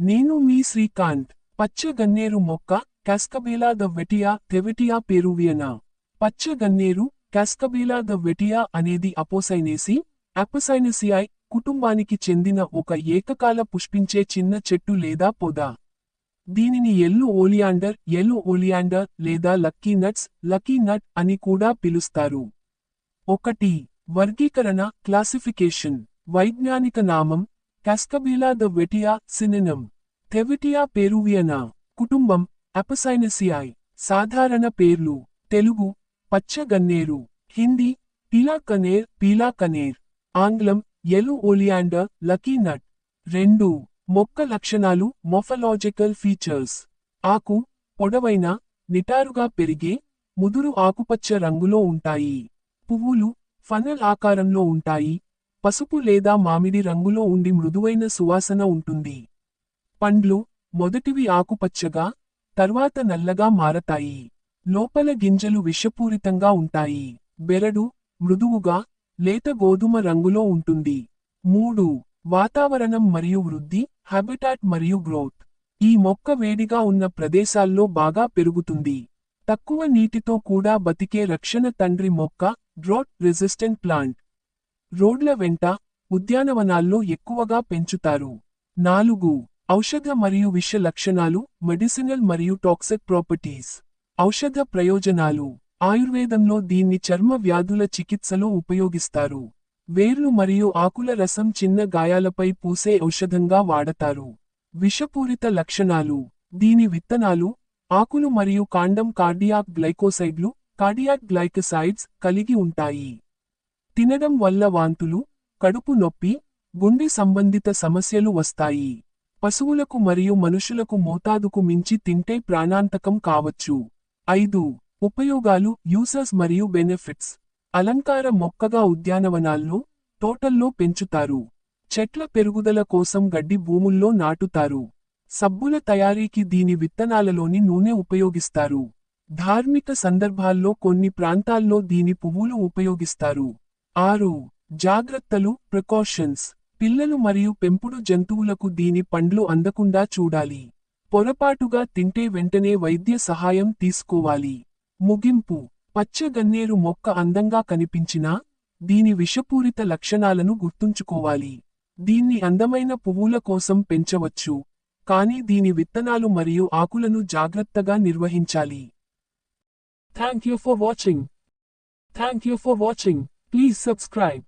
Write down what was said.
నేను మీ శ్రీకాంత్. పచ్చ గన్నేరు మొక్క క్యాస్కబేలా ద వెటియా తెవెటియా పెరువియనా? పచ్చ గన్నేరు ద వెటియా అనేది అపోసైనేసి అపోసైనసియాయ్ కుటుంబానికి చెందిన ఒక ఏకకాల పుష్పించే చిన్న చెట్టు లేదా పొద. దీనిని ఎల్లు ఓలియాండర్ ఎల్లు ఓలియాండర్ లేదా లక్కీ నట్స్ లక్కీ నట్ అని కూడా పిలుస్తారు. ఒకటి వర్గీకరణ క్లాసిఫికేషన్. వైజ్ఞానిక నామం కాస్కబీలా ద వెటియా సినినం థెవిటియా పేరువియనా కుటుంబం అపసైనసియాయ్ సాధారణ పేర్లు తెలుగు పచ్చగన్నేరు హిందీ పీలా కనేర్ పీలా కనేర్ ఆంగ్లం ఎలు ఓలియాండర్ లకీ నట్ రెండు మొక్క లక్షణాలు మొఫలాజికల్ ఫీచర్స్ ఆకు పొడవైన నిటారుగా పెరిగే ముదురు ఆకుపచ్చ రంగులో ఉంటాయి పువ్వులు ఫనల్ ఆకారంలో ఉంటాయి పసుపు లేదా మామిడి రంగులో ఉండి మృదువైన సువాసన ఉంటుంది. పండ్లు మొదటివి ఆకుపచ్చగా తర్వాత నల్లగా మారతాయి. లోపల గింజలు విషపూరితంగా ఉంటాయి. బెరడు మృదువుగా లేత గోధుమ రంగులో ఉంటుంది. మూడు వాతావరణం మరియు వృద్ధి హ్యాబిటాట్ మరియు గ్రోత్. ఈ మొక్క వేడిగా ఉన్న ప్రదేశాల్లో బాగా పెరుగుతుంది. తక్కువ నీటితో కూడా బతికే రక్షణ తండ్రి మొక్క డ్రోట్ రెసిస్టెంట్ ప్లాంట్. రోడ్ల వెంట ఉద్యానవనాల్లో ఎక్కువగా పెంచుతారు. నాలుగు ఔషధ మరియు విష లక్షణాలు మెడిసినల్ మరియు టాక్సిక్ ప్రాపర్టీస్. ఔషధ ప్రయోజనాలు. ఆయుర్వేదంలో దీన్ని చర్మ వ్యాధుల చికిత్సలో ఉపయోగిస్తారు. వేర్లు మరియు ఆకుల రసం చిన్న గాయాలపై పూసే ఔషధంగా వాడతారు. విషపూరిత లక్షణాలు. దీని విత్తనాలు ఆకులు మరియు కాండం కార్డియాక్ గ్లైకోసైడ్లు కార్డియాక్ గ్లైకసైడ్స్ కలిగి ఉంటాయి. తినడం వల్ల వాంతులు కడుపు నొప్పి గుండె సంబంధిత సమస్యలు వస్తాయి. పశువులకు మరియు మనుషులకు మోతాదుకు మించి తింటే ప్రాణాంతకం కావచ్చు. ఐదు. ఉపయోగాలు యూసర్స్ మరియు బెనిఫిట్స్. అలంకార మొక్కగా ఉద్యానవనాల్లో తోటల్లో పెంచుతారు. చెట్ల పెరుగుదల కోసం గడ్డి భూముల్లో నాటుతారు. సబ్బుల తయారీకి దీని విత్తనాలలోని నూనె ఉపయోగిస్తారు. ధార్మిక సందర్భాల్లో కొన్ని ప్రాంతాల్లో దీని పువ్వులు ఉపయోగిస్తారు. ఆరు జాగ్రత్తలు ప్రికాషన్స్ పిల్లలు మరియు పెంపుడు జంతువులకు దీని పండ్లు అందకుండా చూడాలి. పొరపాటుగా తింటే వెంటనే వైద్య సహాయం తీసుకోవాలి. ముగింపు. పచ్చ గన్నేరు మొక్క అందంగా కనిపించినా దీని విషపూరిత లక్షణాలను గుర్తుంచుకోవాలి. దీన్ని అందమైన పువ్వుల కోసం పెంచవచ్చు. కానీ దీని విత్తనాలు మరియు ఆకులను జాగ్రత్తగా నిర్వహించాలి. Thank you for watching thank you for watching Please subscribe.